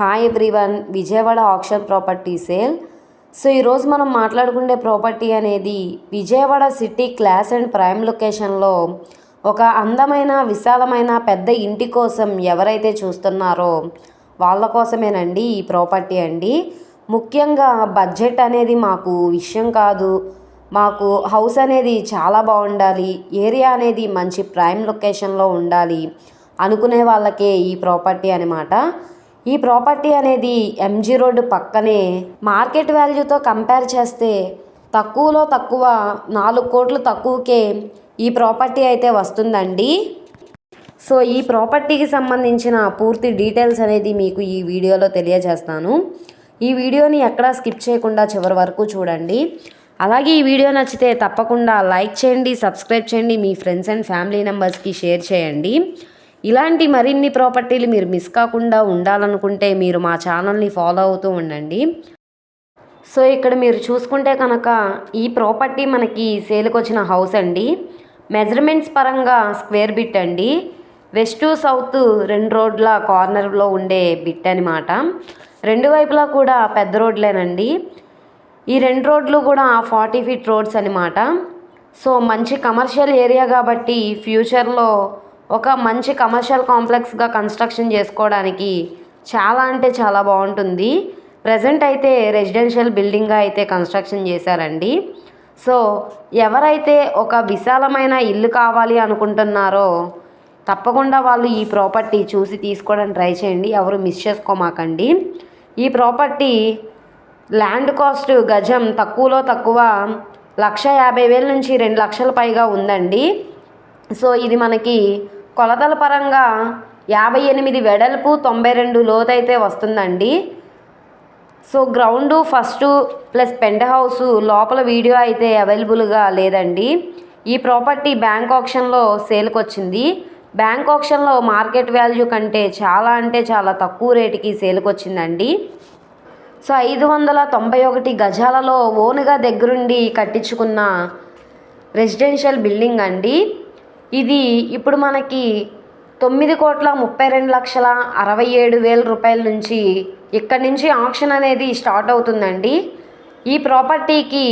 Hi everyone Vijayawada auction property sale so ఈరోజు మనం మాట్లాడుకునే ప్రాపర్టీ అనేది Vijayawada city class and prime లొకేషన్లో ఒక అందమైన విశాలమైన పెద్ద ఇంటి కోసం ఎవరైతే చూస్తున్నారో వాళ్ళ కోసమేనండి ఈ ప్రాపర్టీ అండి. ముఖ్యంగా బడ్జెట్ అనేది మాకు విషయం కాదు. మాకు హౌస్ అనేది చాలా బాగుండాలి. ఏరియా అనేది మంచి ప్రైమ్ లొకేషన్లో ఉండాలి అనుకునే వాళ్ళకే ఈ ప్రాపర్టీ అనమాట ఈ ప్రాపర్టీ అనేది ఎంజీ రోడ్డు పక్కనే మార్కెట్ వాల్యూతో కంపేర్ చేస్తే తక్కువలో తక్కువ నాలుగు కోట్లు తక్కువకే ఈ ప్రాపర్టీ అయితే వస్తుందండి. సో ఈ ప్రాపర్టీకి సంబంధించిన పూర్తి డీటెయిల్స్ అనేది మీకు ఈ వీడియోలో తెలియజేస్తాను. ఈ వీడియోని ఎక్కడా స్కిప్ చేయకుండా చివరి వరకు చూడండి. అలాగే ఈ వీడియో నచ్చితే తప్పకుండా లైక్ చేయండి సబ్స్క్రైబ్ చేయండి మీ ఫ్రెండ్స్ అండ్ ఫ్యామిలీ మెంబర్స్కి షేర్ చేయండి. ఇలాంటి మరిన్ని ప్రాపర్టీలు మీరు మిస్ కాకుండా ఉండాలనుకుంటే మీరు మా ఛానల్ని ఫాలో అవుతూ ఉండండి. సో ఇక్కడ మీరు చూసుకుంటే కనుక ఈ ప్రాపర్టీ మనకి సేల్కి వచ్చిన హౌస్ అండి. మెజర్మెంట్స్ పరంగా స్క్వేర్ బిట్ అండి. వెస్ట్ సౌత్ రెండు రోడ్ల కార్నర్లో ఉండే బిట్ అనమాట రెండు వైపులా కూడా పెద్ద రోడ్లేనండి. ఈ రెండు రోడ్లు కూడా ఫార్టీ ఫీట్ రోడ్స్ అనమాట సో మంచి కమర్షియల్ ఏరియా కాబట్టి ఫ్యూచర్లో ఒక మంచి కమర్షియల్ కాంప్లెక్స్గా కన్స్ట్రక్షన్ చేసుకోవడానికి చాలా అంటే చాలా బాగుంటుంది. ప్రజెంట్ అయితే రెసిడెన్షియల్ బిల్డింగ్గా అయితే కన్స్ట్రక్షన్ చేశారండి. సో ఎవరైతే ఒక విశాలమైన ఇల్లు కావాలి అనుకుంటున్నారో తప్పకుండా వాళ్ళు ఈ ప్రాపర్టీ చూసి తీసుకోవడానికి ట్రై చేయండి. ఎవరు మిస్ చేసుకోమాకండి. ఈ ప్రాపర్టీ ల్యాండ్ కాస్ట్ గజం తక్కువలో తక్కువ లక్ష యాభై వేల నుంచి రెండు లక్షల పైగా ఉందండి. సో ఇది మనకి కొలతల పరంగా యాభై ఎనిమిది వెడల్పు తొంభై రెండు లోతైతే వస్తుందండి. So ground first plus penthouse లోపల వీడియో అయితే అవైలబుల్గా లేదండి. ఈ ప్రాపర్టీ బ్యాంక్ ఆప్షన్లో సేల్కి వచ్చింది బ్యాంక్ ఆప్షన్లో మార్కెట్ వాల్యూ కంటే చాలా అంటే చాలా తక్కువ రేటుకి సేల్కి వచ్చిందండి సో ఐదు వందల తొంభై ఒకటి గజాలలో ఓనుగా దగ్గరుండి కట్టించుకున్న రెసిడెన్షియల్ బిల్డింగ్ అండి. ఇది ఇప్పుడు మనకి తొమ్మిది కోట్ల ముప్పై రెండు లక్షల అరవై ఏడు వేల రూపాయల నుంచి ఇక్కడి నుంచి ఆప్షన్ అనేది స్టార్ట్ అవుతుందండి. ఈ ప్రాపర్టీకి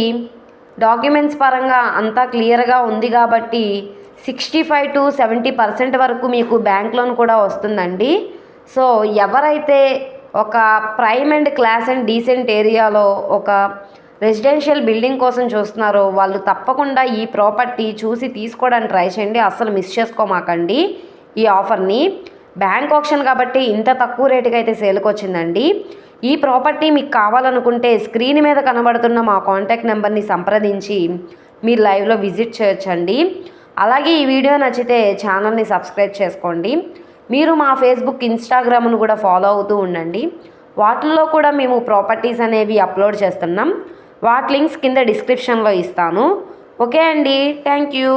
డాక్యుమెంట్స్ పరంగా అంతా క్లియర్గా ఉంది కాబట్టి sixty five to seventy percent వరకు మీకు బ్యాంక్ లోన్ కూడా వస్తుందండి. సో ఎవరైతే ఒక prime and class and decent ఏరియాలో ఒక రెసిడెన్షియల్ బిల్డింగ్ కోసం చూస్తున్నారో వాళ్ళు తప్పకుండా ఈ ప్రాపర్టీ చూసి తీసుకోవడానికి ట్రై చేయండి. అస్సలు మిస్ చేసుకోమాకండి ఈ ఆఫర్ని. బ్యాంక్ ఆప్షన్ కాబట్టి ఇంత తక్కువ రేటుకి అయితే సేల్కి వచ్చిందండి. ఈ ప్రాపర్టీ మీకు కావాలనుకుంటే స్క్రీన్ మీద కనబడుతున్న మా కాంటాక్ట్ నెంబర్ని సంప్రదించి మీరు లైవ్లో విజిట్ చేయొచ్చండి. అలాగే ఈ వీడియో నచ్చితే ఛానల్ని సబ్స్క్రైబ్ చేసుకోండి. మీరు మా ఫేస్బుక్ ఇన్స్టాగ్రామ్ను కూడా ఫాలో అవుతూ ఉండండి. వాటిల్లో కూడా మేము ప్రాపర్టీస్ అనేవి అప్లోడ్ చేస్తున్నాం. వాటి లింక్స్ కింద డిస్క్రిప్షన్లో ఇస్తాను. ఓకే అండి. Thank you